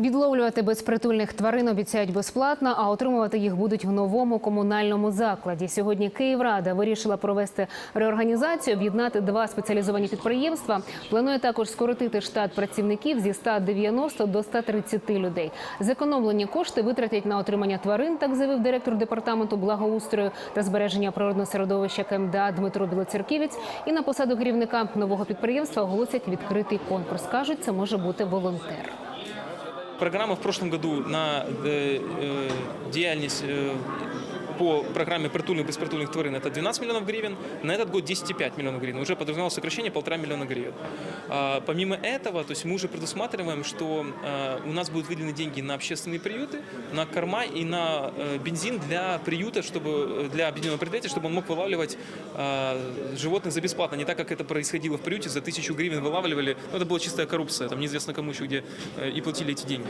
Відловлювати безпритульних тварин обіцяють безплатно, а отримувати їх будуть в новому комунальному закладі. Сьогодні Київрада вирішила провести реорганізацію, об'єднати два спеціалізовані підприємства. Планує також скоротити штат працівників зі 190 до 130 людей. Зекономлені кошти витратять на отримання тварин, так заявив директор департаменту благоустрою та збереження природного середовища КМДА Дмитро Білоцерківець. І на посаду керівника нового підприємства оголосять відкритий конкурс. кажуть, це може бути волонтер. Программа в прошлом году на э, э, діяльність э, по программе притульных и беспритульных тварин это 12 миллионов гривен, на этот год 10,5 миллионов гривен. Уже подразумевалось сокращение полтора миллиона гривен. А, помимо этого, то есть мы уже предусматриваем, что а, у нас будут выделены деньги на общественные приюты, на корма и на э, бензин для приюта, чтобы для объединенного предприятия, чтобы он мог вылавливать а, животных за бесплатно, не так, как это происходило в приюте, за тысячу гривен вылавливали. Ну, это была чистая коррупция, там неизвестно кому еще где э, и платили эти деньги.